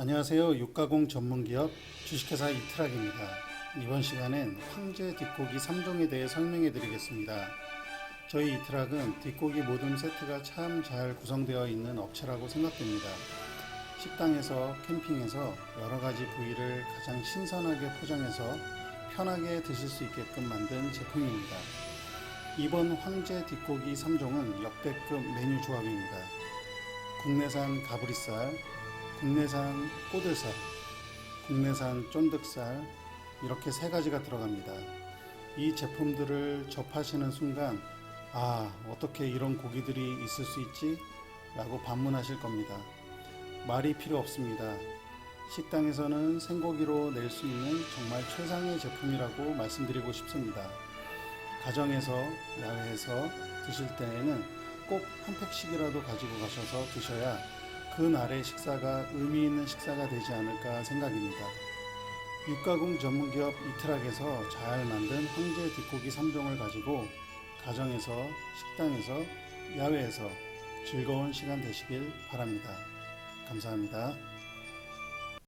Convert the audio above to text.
안녕하세요. 육가공 전문기업 주식회사 이트락입니다. 이번 시간엔 황제 뒷고기 3종에 대해 설명해 드리겠습니다. 저희 이트락은 뒷고기 모듬 세트가 참 잘 구성되어 있는 업체라고 생각됩니다. 식당에서 캠핑에서 여러 가지 부위를 가장 신선하게 포장해서 편하게 드실 수 있게끔 만든 제품입니다. 이번 황제 뒷고기 3종은 역대급 메뉴 조합입니다. 국내산 가브리살, 국내산 꼬들살, 국내산 쫀득살 이렇게 세 가지가 들어갑니다. 이 제품들을 접하시는 순간 아 어떻게 이런 고기들이 있을 수 있지? 라고 반문하실 겁니다. 말이 필요 없습니다. 식당에서는 생고기로 낼 수 있는 정말 최상의 제품이라고 말씀드리고 싶습니다. 가정에서 야외에서 드실 때에는 꼭 한 팩씩이라도 가지고 가셔서 드셔야 그날의 식사가 의미 있는 식사가 되지 않을까 생각입니다. 육가공 전문기업 이트락에서 잘 만든 황제 뒷고기 3종을 가지고 가정에서 식당에서 야외에서 즐거운 시간 되시길 바랍니다. 감사합니다.